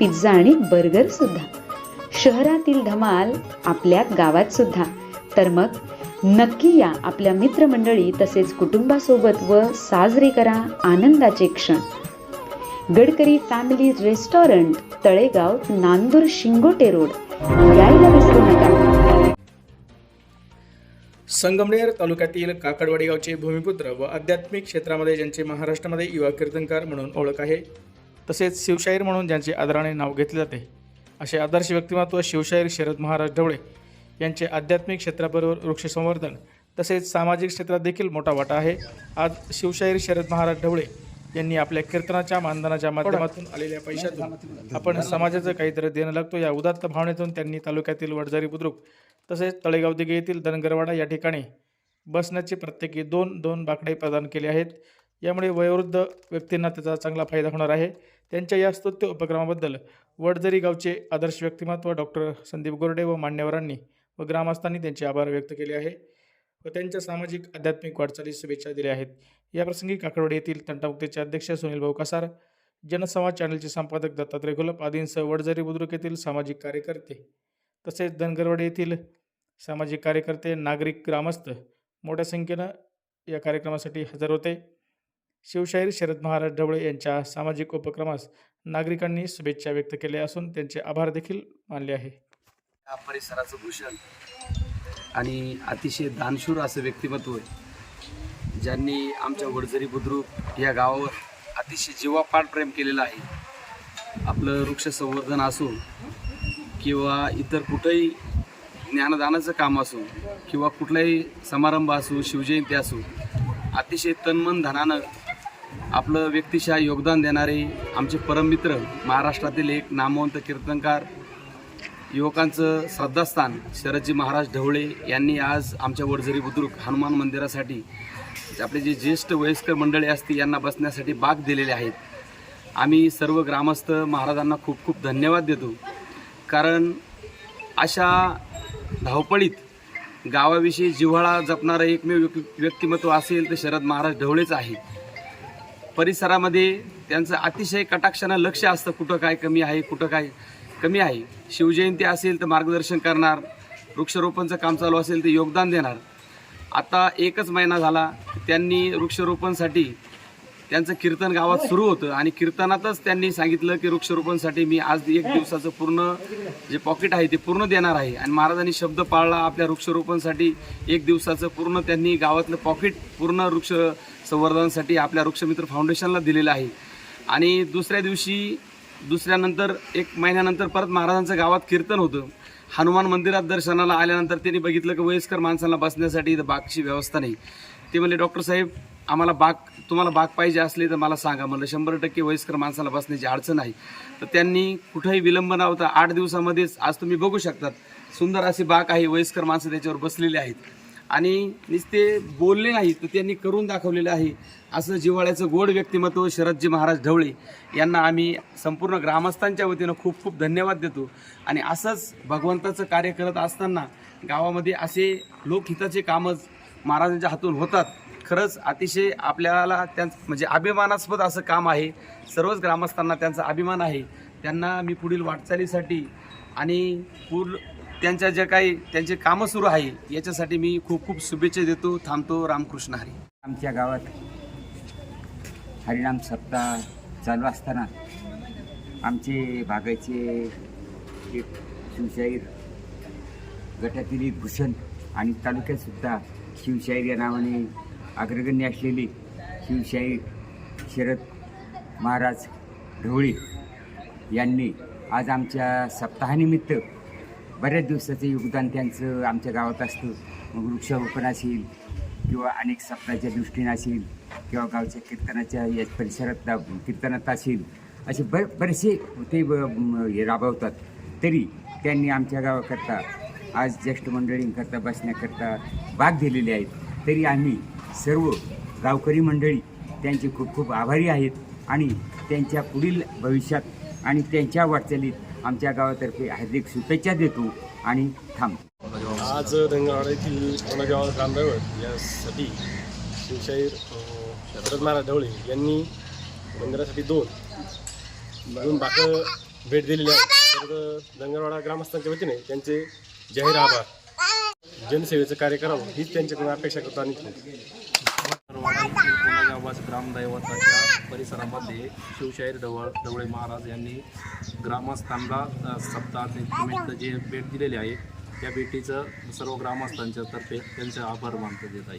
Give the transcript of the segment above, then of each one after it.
Pizza आणि burger सुद्धा. शहरातील धमाल आपल्या गावात सुद्धा. तर मग नक्की या आपल्या मित्रमंडळी तसेच कुटुंबासोबत व साजरे करा आनंदाचे क्षण. Gadkari family restaurant Talegaon Nandur Shingote road. यायला विसरू नका. संगमनेर तालुक्यातील काकडवाडी गावचे भूमिपुत्र व आध्यात्मिक क्षेत्रामध्ये ज्यांचे महाराष्ट्रामध्ये युवा कीर्तनकार म्हणून ओळख आहे तसेच शिवशाहीर म्हणून ज्यांचे आदराने नाव घेतले जाते असे आदर्श व्यक्तिमत्व शिवशाहीर शरद महाराज ढवळे यांचे आध्यात्मिक क्षेत्राबरोबर वृक्ष संवर्धन तसेच सामाजिक क्षेत्रात देखील मोठा वाटा आहे. आज शिवशाहीर शरद महाराज ढवळे यांनी आपल्या कीर्तनाच्या मानधनाच्या माध्यमातून आलेल्या पैशातून आपण समाजाचं काहीतरी देणं लागतो. या उदात्त भावनेतून त्यांनी तालुक्यातील वडजारी बुद्रुक तसेच तळेगाव दिघे येथील धनगरवाडा या ठिकाणी बसण्याचे प्रत्येकी दोन दोन बाकडे प्रदान केले आहेत. यामुळे वयोवृद्ध व्यक्तींना त्याचा चांगला फायदा होणार आहे. त्यांच्या या स्तुत्य उपक्रमाबद्दल वडजरी गावचे आदर्श व्यक्तिमत्व डॉक्टर संदीप गोरडे व मान्यवरांनी व ग्रामस्थांनी त्यांचे आभार व्यक्त केले आहे व त्यांच्या सामाजिक आध्यात्मिक वाटचालीस शुभेच्छा दिल्या आहेत. याप्रसंगी काकडवाडी येथील तंटामुक्तीचे अध्यक्ष सुनील भाऊ कसार जनसंवाद चॅनलचे संपादक दत्तात्रय घोलप आदींसह वडजरी बुद्रुक येथील सामाजिक कार्यकर्ते तसेच धनगरवाड येथील सामाजिक कार्यकर्ते नागरिक ग्रामस्थ मोठ्या संख्येनं या कार्यक्रमासाठी हजर होते. शिवशाहीर शरद महाराज ढवळे यांच्या सामाजिक उपक्रमास नागरिकांनी शुभेच्छा व्यक्त केल्या असून त्यांचे आभार देखील मानले आहे. या परिसराचं भूषण आणि अतिशय दानशूर असं व्यक्तिमत्व आहे. ज्यांनी आमच्या वडझरी बुद्रुक या गावावर अतिशय जीवापाड प्रेम केलेलं आहे. आपलं वृक्ष संवर्धन असो किंवा इतर कुठंही ज्ञानदानाचं काम असो किंवा कुठलाही समारंभ असो शिवजयंती असो अतिशय तन्मन धनानं आपलं व्यक्तिशः योगदान देणारे आमचे परममित्र महाराष्ट्रातील एक नामवंत कीर्तनकार युवकांचं श्रद्धास्थान शरदजी महाराज ढवळे यांनी आज आमच्या वडझरी बुद्रुक हनुमान मंदिरासाठी आपले जे ज्येष्ठ वयस्कर मंडळी असतील यांना बसण्यासाठी बाग दिलेले आहेत. आम्ही सर्व ग्रामस्थ महाराजांना खूप खूप धन्यवाद देतो. कारण अशा धावपळीत गावाविषयी जिव्हाळा जपणारं एकमेव व्यक्- व्यक्तिमत्व असेल तर शरद महाराज ढवळेच आहे. परिसरामध्ये त्यांचं अतिशय कटाक्षानं लक्ष असतं कुठं काय कमी आहे कुठं काय कमी आहे. शिवजयंती असेल तर मार्गदर्शन करणार वृक्षारोपणचं काम चालू असेल तर योगदान देणार. आता एकच महिना झाला त्यांनी वृक्षारोपणसाठी त्यांचं कीर्तन गावात सुरू होतं आणि कीर्तनातच त्यांनी सांगितलं की वृक्षारोपणसाठी मी आज एक दिवसाचं पूर्ण जे पॉकेट आहे ते पूर्ण देणार आहे. आणि महाराजांनी शब्द पाळला आपल्या वृक्षारोपणसाठी. एक दिवसाचं पूर्ण त्यांनी गावातलं पॉकेट पूर्ण वृक्ष संवर्धनासाठी आपल्या वृक्षमित्र फाउंडेशनला दिलेलं आहे. आणि दुसऱ्या दिवशी दुसऱ्यानंतर एक महिन्यानंतर परत महाराजांचं गावात कीर्तन होतं. हनुमान मंदिरात दर्शनाला आल्यानंतर त्यांनी बघितलं की वयस्कर माणसांना बसण्यासाठी इथं बागची व्यवस्था नाही. ते म्हणले डॉक्टर साहेब आम्हाला बाग तुम्हाला बाग पाहिजे असली तर मला सांगा. म्हणलं शंभर टक्के वयस्कर माणसाला बसण्याची अडचण आहे तर त्यांनी कुठंही विलंब न होता आठ दिवसामध्येच आज तुम्ही बघू शकतात सुंदर अशी बाग आहे वयस्कर माणसं त्याच्यावर बसलेली आहेत. आणि नुसते बोलले नाही तर त्यांनी करून दाखवलेलं आहे. असं जिव्हाळ्याचं गोड व्यक्तिमत्व शरदजी महाराज ढवळे यांना आम्ही संपूर्ण ग्रामस्थांच्या वतीनं खूप खूप धन्यवाद देतो. आणि असंच भगवंताचं कार्य करत असताना गावामध्ये असे लोकहिताचे कामं महाराजांच्या हातून होतात. खरंच अतिशय आपल्याला त्यां म्हणजे अभिमानास्पद असं काम आहे. सर्वच ग्रामस्थांना त्यांचा अभिमान आहे. त्यांना मी पुढील वाटचालीसाठी आणि पूर्ण त्यांच्या ज्या काही त्यांचे कामं सुरू आहे याच्यासाठी मी खूप खूप शुभेच्छा देतो. थांबतो. रामकृष्ण हरी. आमच्या गावात हरिनाम सप्ताह चालू असताना आमचे भागाचे एक शिवशाहीर गटातील भूषण आणि तालुक्यातसुद्धा शिवशाहीर या नावाने अग्रगण्य असलेले शिवशाहीर शरद महाराज ढवळी यांनी आज आमच्या सप्ताहानिमित्त बऱ्याच दिवसाचं योगदान त्यांचं आमच्या गावात असतं. मग वृक्षारोपण असेल किंवा अनेक सप्ताहाच्या दृष्टीने असेल किंवा गावच्या कीर्तनाच्या या परिसरात कीर्तनात असेल असे बर बरेचसे ते राबवतात. तरी त्यांनी आमच्या गावाकरता आज ज्येष्ठ मंडळींकरता बसण्याकरता भाग दिलेले आहेत. तरी आम्ही सर्व गावकरी मंडळी त्यांचे खूप खूप आभारी आहेत आणि त्यांच्या पुढील भविष्यात आणि त्यांच्या वाटचालीत आमच्या गावातर्फे हार्दिक शुभेच्छा देतो आणि थांबतो आज धंगावाडा येथील कोणागाव ग्रामदैवत यासाठी शिवशाहीर शरद महाराज ढवळे यांनी मंदिरासाठी दोन दोन बाकं भेट दिलेली आहे तर धनगरवाडा ग्रामस्थांच्या वतीने त्यांचे जाहीर आभार जनसेवेचं कार्य करावं हीच त्यांच्याकडून अपेक्षा करतो आणि ग्रामदैवताच्या परिसरामध्ये शिवशाहीर ढवळ ढवळे महाराज यांनी ग्रामस्थांना निमित्त जे भेट दिलेले आहे त्या भेटीचं सर्व ग्रामस्थांच्या तर्फे त्यांचे आभार मानतो येत आहे.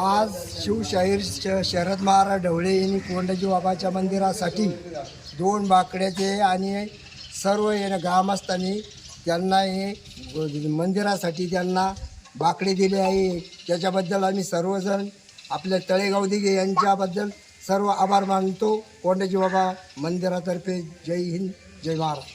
आज शिवशाहीर श शरद महाराज ढवळे यांनी कोंडाजी बाबाच्या मंदिरासाठी दोन बाकड्याचे आणि सर्व येणं ग्रामस्थांनी त्यांना हे मंदिरासाठी त्यांना बाकडी दिले आहे. त्याच्याबद्दल आम्ही सर्वजण आपल्या तळेगाव दिघे यांच्याबद्दल सर्व आभार मानतो. कोंडजी बाबा मंदिरातर्फे जय हिंद जय महाराष्ट्र.